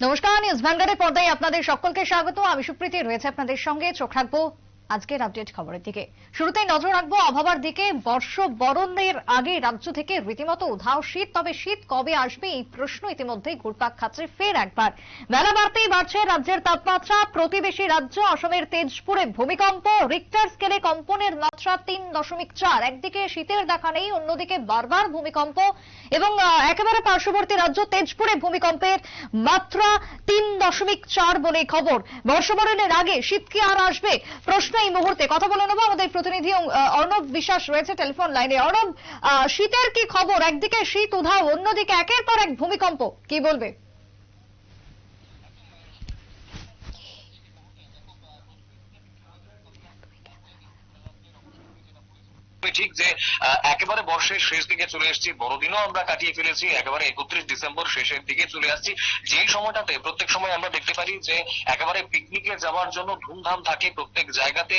নমস্কার নিউজ ভ্যানগার্ডের পর্দায় আপনাদের সকলকে স্বাগত। আমি সুপ্রীতি রয়েছে আপনাদের সঙ্গে। চোখ রাখব আজকের আপডেট খবরের দিকে। শুরুতেই নজর রাখব আবহাওয়ার দিকে। বর্ষ বরণের আগে রাজ্য থেকে রীতিমতো উধাও শীত, তবে শীত কবে আসবে এই প্রশ্ন ইতিমধ্যেই ঘুরপাক খাচ্ছে ফের একবার। বেলা বাড়তেই বাড়ছে রাজ্যের তাপমাত্রা। প্রতিবেশী রাজ্য অসমের তেজপুরে ভূমিকম্প রিক্টার স্কেলে কম্পনের মাত্রা তিন দশমিক চার। একদিকে শীতের দেখা নেই, অন্যদিকে বারবার ভূমিকম্প এবং একেবারে পার্শ্ববর্তী রাজ্য তেজপুরে ভূমিকম্পের মাত্রা তিন দশমিক চার বলে খবর। বর্ষবরণের আগে শীত কি আর আসবে? প্রশ্ন এই মুহূর্তে কথা বলে নেব আমাদের প্রতিনিধি অর্ণব বিশ্বাস রয়েছে টেলিফোন লাইনে। অর্ণব শীতের কি খবর? একদিকে শীত, উধাও, অন্যদিকে একের পর এক ভূমিকম্প। কি বলবে? ঠিক যে একেবারে বর্ষের শেষ দিকে চলে এসেছি বড়দিনও আমরা কাটিয়ে ফেলেছি একেবারে একত্রিশ ডিসেম্বর শেষের দিকে চলে আসছি। যেই সময়টাতে প্রত্যেক সময় আমরা দেখতে পারি যে একেবারে পিকনিকে যাওয়ার জন্য ধুমধাম থাকে প্রত্যেক জায়গাতে।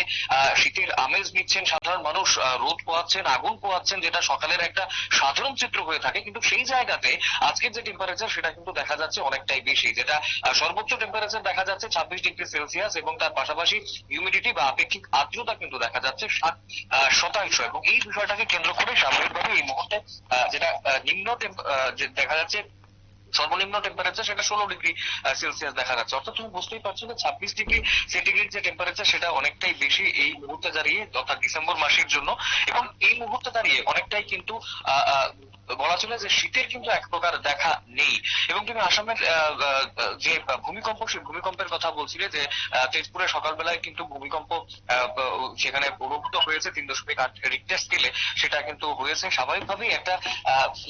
শীতের আমেজ নিচ্ছেন সাধারণ মানুষ রোদ পোয়াচ্ছেন আগুন পোয়াচ্ছেন যেটা সকালের একটা সাধারণ চিত্র হয়ে থাকে। কিন্তু সেই জায়গাতে আজকের যে টেম্পারেচার সেটা কিন্তু দেখা যাচ্ছে অনেকটাই বেশি যেটা সর্বোচ্চ টেম্পারেচার দেখা যাচ্ছে ছাব্বিশ ডিগ্রি সেলসিয়াস এবং তার পাশাপাশি হিউমিডিটি বা আপেক্ষিক আর্দ্রতা কিন্তু দেখা যাচ্ছে আহ, শতাংশ এবং এই বিষয়টাকে কেন্দ্র করে সাময়িকভাবে এই মুহূর্তে যেটা নিম্ন দেখা যাচ্ছে সর্বনিম্ন টেম্পারেচার সেটা ষোলো ডিগ্রি সেলসিয়াস দেখা যাচ্ছে। অর্থাৎ তুমি বুঝতেই পারছ যে ছাব্বিশ ডিগ্রি সেন্টিগ্রেড যে টেম্পারেচার সেটা অনেকটাই বেশি এই মুহূর্তে দাঁড়িয়ে, অর্থাৎ ডিসেম্বর মাসের জন্য। এবং এই মুহূর্তে দাঁড়িয়ে অনেকটাই কিন্তু বলা চলে যে শীতের কিন্তু এক প্রকার দেখা নেই। এবং তুমি আসামের যে ভূমিকম্প, সেই ভূমিকম্পের কথা বলছিলে যে তেজপুরে সকালবেলায় কিন্তু ভূমিকম্প সেখানে অনুভূত হয়েছে তিন দশমিক আট রিক্টার স্কেলে সেটা কিন্তু হয়েছে। স্বাভাবিকভাবেই একটা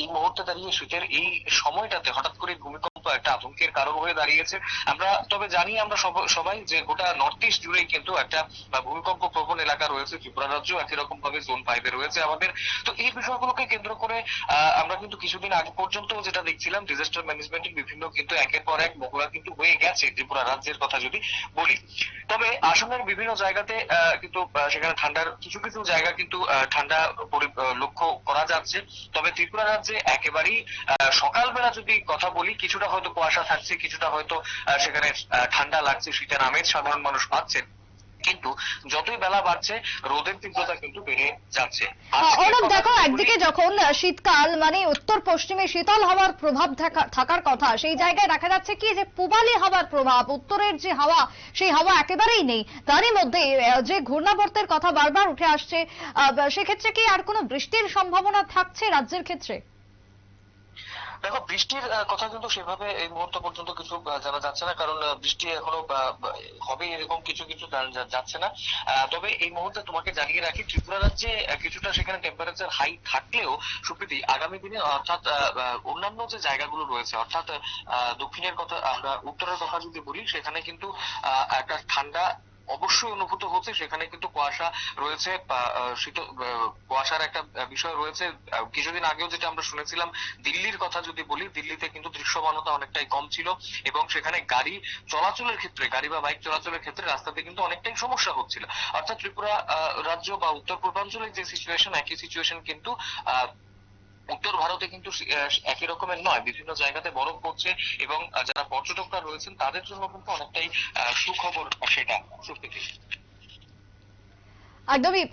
এই মুহূর্তে দাঁড়িয়ে শীতের এই সময়টাতে হঠাৎ করে ভূমিকম্প একটা আতঙ্কের কারণ হয়ে দাঁড়িয়েছে। আমরা, তবে জানি আমরা সবাই যে গোটা নর্থ ইস্ট জুড়েই কিন্তু একটা ভূমিকম্প প্রবণ এলাকা রয়েছে, ত্রিপুরা রাজ্য একই রকম ভাবে জোন ফাইভে রয়েছে আমাদের। তো এই বিষয়গুলোকে কেন্দ্র করে আমরা কিন্তু কিছুদিন আগে পর্যন্ত যেটা দেখছিলাম ডিজাস্টার ম্যানেজমেন্টের বিভিন্ন কিন্তু একের পর এক মহড়া কিন্তু হয়ে গেছে, ত্রিপুরা রাজ্যের কথা যদি বলি। তবে আসামের বিভিন্ন জায়গাতে কিন্তু সেখানে ঠান্ডার কিছু কিছু জায়গা কিন্তু ঠান্ডা লক্ষ্য করা যাচ্ছে। তবে ত্রিপুরা রাজ্যে একেবারেই সকালবেলা যদি কথা বলি, কিছুটা হয়তো কুয়াশা থাকছে কিছুটা হয়তো সেখানে ঠান্ডা লাগছে শীতের আমেজ সাধারণ মানুষ পাচ্ছেন কিন্তু যতই বেলা বাড়ছে রোদের তীব্রতা কিন্তু বেড়ে যাচ্ছে। আহ, আজকের দেখো একদিকে যখন শীতকাল মানে উত্তর পশ্চিমে শীতল হাওয়ার প্রভাব থাকার কথা সেই জায়গায় দেখা যাচ্ছে কি যে পূবালি হাওয়ার প্রভাব উত্তরের যে হাওয়া সেই হাওয়া একেবারেই নেই। তারই মধ্যে যে ঘূর্ণাবর্তের কথা বারবার উঠে আসছে সেক্ষেত্রে কি আর কোনো বৃষ্টির সম্ভাবনা থাকছে রাজ্যের ক্ষেত্রে? দেখো, বৃষ্টির কথা কিন্তু সেভাবে এই মুহূর্ত পর্যন্ত কিছু জানা যাচ্ছে না, কারণ বৃষ্টি এখনও হবে এরকম কিছু কিছু যাচ্ছে না। তবে এই মুহূর্তে তোমাকে জানিয়ে রাখি, ত্রিপুরা রাজ্যে কিছুটা সেখানে টেম্পারেচার হাই থাকলেও, সুপ্রীতি, আগামী দিনে অর্থাৎ অন্যান্য যে জায়গাগুলো রয়েছে, অর্থাৎ দক্ষিণের কথা, আমরা উত্তরের কথা যদি বলি, সেখানে কিন্তু একটা ঠান্ডা অবশ্যই অনুভূত হচ্ছে। সেখানে কিন্তু কুয়াশা রয়েছে শীত কুয়াশার একটা বিষয় রয়েছে। কিছুদিন আগেও যেটা আমরা শুনেছিলাম, দিল্লির কথা যদি বলি, দিল্লিতে কিন্তু দৃশ্যমানতা অনেকটাই কম ছিল এবং সেখানে গাড়ি চলাচলের ক্ষেত্রে, গাড়ি বা বাইক চলাচলের ক্ষেত্রে রাস্তাতে কিন্তু অনেকটাই সমস্যা হচ্ছিল। অর্থাৎ ত্রিপুরা রাজ্য বা উত্তর পূর্বাঞ্চলের যে সিচুয়েশন একই সিচুয়েশন কিন্তু উত্তর ভারতে কিন্তু একই রকমের নয়। বিভিন্ন জায়গাতে বরফ পড়ছে এবং যারা পর্যটকরা রয়েছেন, তাদের জন্য কিন্তু অনেকটাই সুখবর সেটা সত্যি একদমই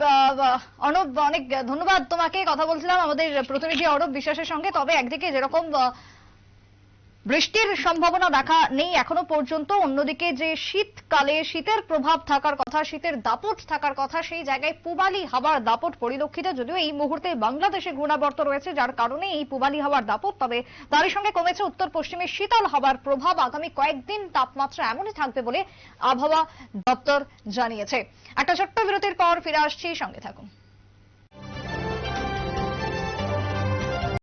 অর্ণব, অনেক ধন্যবাদ। তোমাকে কথা বলছিলাম আমাদের প্রতিনিধি অর্ণব বিশ্বাসের সঙ্গে। তবে একদিকে যেরকম বৃষ্টির সম্ভাবনা দেখা নেই এখনও পর্যন্ত। অন্যদিকে যে শীতকালে শীতের প্রভাব থাকার কথা, শীতের দাপট থাকার কথা, সেই জায়গায় পুবালি হাওয়ার দাপট পরিলক্ষিত। যদিও এই মুহূর্তে বাংলাদেশে ঘূর্ণাবর্ত রয়েছে, যার কারণে এই পুবালি হাওয়ার দাপট, তবে তারই সঙ্গে কমেছে উত্তর পশ্চিমে শীতল হাওয়ার প্রভাব। আগামী কয়েকদিন তাপমাত্রা এমনই থাকবে বলে আবহাওয়া দপ্তর জানিয়েছে। একটা ছোট্ট বিরতির পর ফিরে আসছি। সঙ্গে থাকুন।